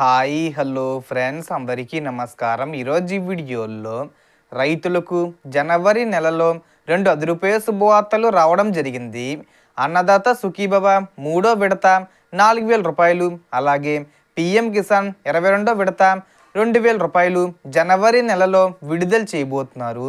Hi hello friends. అందరికీ నమస్కారం. ఈరోజు ఈ వీడియోలో రైతులకు జనవరి నెలలో రెండు అది రూపాయ శుభవార్తలు రావడం జరిగింది. అన్నదాత సుఖీబాబా మూడో విడత నాలుగు వేల రూపాయలు అలాగే పిఎం కిసాన్ ఇరవై రెండో విడత రెండు వేల రూపాయలు జనవరి నెలలో విడుదల చేయబోతున్నారు.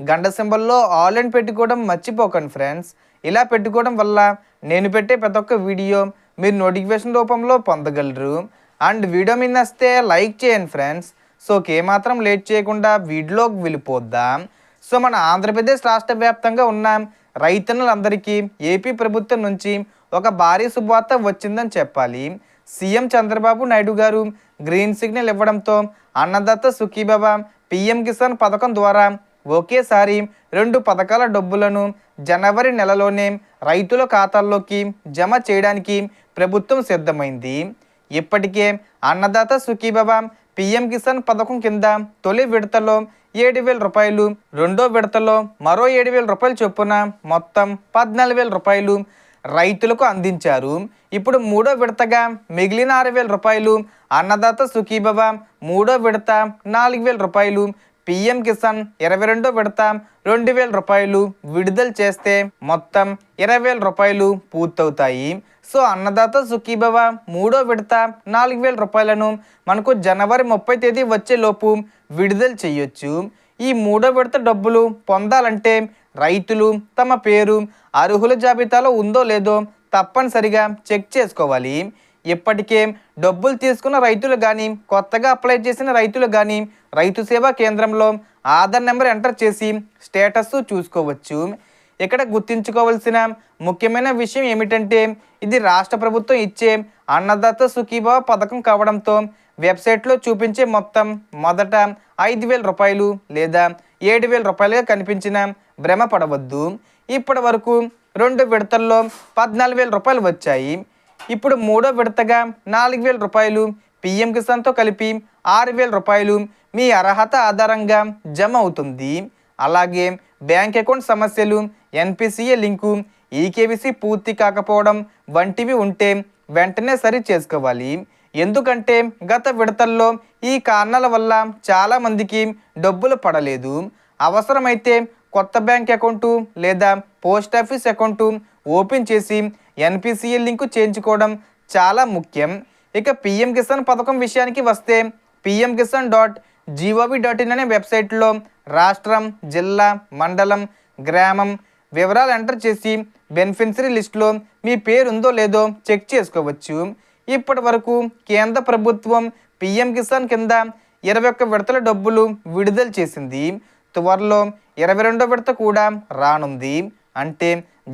గంట సింబల్లో ఆల్ అండ్ పెట్టుకోవడం మర్చిపోకండి ఫ్రెండ్స్. ఇలా పెట్టుకోవడం వల్ల నేను పెట్టే ప్రతి ఒక్క వీడియో మీరు నోటిఫికేషన్ రూపంలో పొందగలరు. అండ్ వీడియో మీద వస్తే లైక్ చేయండి ఫ్రెండ్స్. సో ఏమాత్రం లేట్ చేయకుండా వీడియోకి వెళ్ళిపోద్దాం. సో మన ఆంధ్రప్రదేశ్ రాష్ట్ర వ్యాప్తంగా ఉన్న రైతన్నులందరికీ ఏపీ ప్రభుత్వం నుంచి ఒక భారీ శుభవార్త వచ్చిందని చెప్పాలి. సీఎం చంద్రబాబు నాయుడు గారు గ్రీన్ సిగ్నల్ ఇవ్వడంతో అన్నదాత సుఖీబాబా పిఎం కిసాన్ పథకం ద్వారా ఒకేసారి రెండు పథకాల డబ్బులను జనవరి నెలలోనే రైతుల ఖాతాల్లోకి జమ చేయడానికి ప్రభుత్వం సిద్ధమైంది. ఇప్పటికే అన్నదాత సుఖీబాబ పిఎం కిసాన్ పథకం కింద తొలి విడతలో ఏడు వేల రూపాయలు రెండో విడతలో మరో ఏడు వేల రూపాయలు చొప్పున మొత్తం పద్నాలుగు వేల రూపాయలు రైతులకు అందించారు. ఇప్పుడు మూడో విడతగా మిగిలిన ఆరు వేల రూపాయలు అన్నదాత సుఖీభవ మూడో విడత నాలుగు వేల రూపాయలు పిఎం కిసాన్ ఇరవై రెండో విడత రెండు వేల రూపాయలు విడుదల చేస్తే మొత్తం ఇరవై వేల రూపాయలు పూర్తవుతాయి. సో అన్నదాత సుఖీభవ మూడో విడత నాలుగు వేల రూపాయలను మనకు జనవరి ముప్పై తేదీ వచ్చే లోపు విడుదల చేయొచ్చు. ఈ మూడో విడత డబ్బులు పొందాలంటే రైతులు తమ పేరు అర్హుల జాబితాలో ఉందో లేదో తప్పనిసరిగా చెక్ చేసుకోవాలి. ఇప్పటికే డబ్బులు తీసుకున్న రైతులు కానీ కొత్తగా అప్లై చేసిన రైతులు కానీ రైతు సేవా కేంద్రంలో ఆధార్ నెంబర్ ఎంటర్ చేసి స్టేటస్ చూసుకోవచ్చు. ఇక్కడ గుర్తుంచుకోవాల్సిన ముఖ్యమైన విషయం ఏమిటంటే ఇది రాష్ట్ర ప్రభుత్వం ఇచ్చే అన్నదాత సుఖీభావ పథకం కావడంతో వెబ్సైట్లో చూపించే మొత్తం మొదట ఐదు వేల రూపాయలు లేదా ఏడు వేల రూపాయలుగా కనిపించిన భ్రమ పడవద్దు. ఇప్పటి వరకు రెండు విడతల్లో పద్నాలుగు వేల రూపాయలు వచ్చాయి. ఇప్పుడు మూడో విడతగా నాలుగు వేల రూపాయలు పిఎం కిసాన్తో కలిపి ఆరు వేల రూపాయలు మీ అర్హత ఆధారంగా జమ అవుతుంది. అలాగే బ్యాంక్ అకౌంట్ సమస్యలు ఎన్పిసిఏ లింకు ఈకేవిసి పూర్తి కాకపోవడం వంటివి ఉంటే వెంటనే సరి చేసుకోవాలి. ఎందుకంటే గత విడతల్లో ఈ కారణాల వల్ల చాలామందికి డబ్బులు పడలేదు. అవసరమైతే కొత్త బ్యాంక్ అకౌంటు లేదా పోస్ట్ ఆఫీస్ అకౌంటు ఓపెన్ చేసి ఎన్పిసిఎల్ లింకు చేయించుకోవడం చాలా ముఖ్యం. ఇక పిఎం కిసాన్ పథకం విషయానికి వస్తే PM Kisan dot G O V dot in అనే వెబ్సైట్లో రాష్ట్రం జిల్లా మండలం గ్రామం వివరాలు ఎంటర్ చేసి బెనిఫిషరీ లిస్టులో మీ పేరు ఉందో లేదో చెక్ చేసుకోవచ్చు. ఇప్పటి వరకు కేంద్ర ప్రభుత్వం పిఎం కిసాన్ కింద ఇరవై ఒక్క విడతల డబ్బులు విడుదల చేసింది. త్వరలో ఇరవై రెండో విడత కూడా రానుంది. అంటే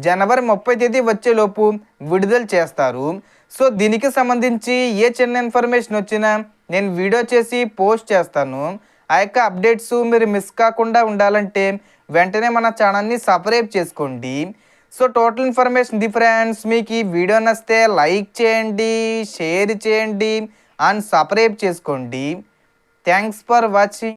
జనవరి ముప్పై తేదీ వచ్చేలోపు విడుదల చేస్తారు. సో దీనికి సంబంధించి ఏ చిన్న ఇన్ఫర్మేషన్ వచ్చినా నేను వీడియో చేసి పోస్ట్ చేస్తాను. ఆ యొక్క అప్డేట్స్ మీరు మిస్ కాకుండా ఉండాలంటే వెంటనే మన ఛానల్ని సబ్స్క్రైబ్ చేసుకోండి. So total information the friends మీకు ఈ వీడియో నచ్చితే లైక్ చేయండి షేర్ చేయండి అండ్ సబ్స్క్రైబ్ చేసుకోండి. Thanks for watching.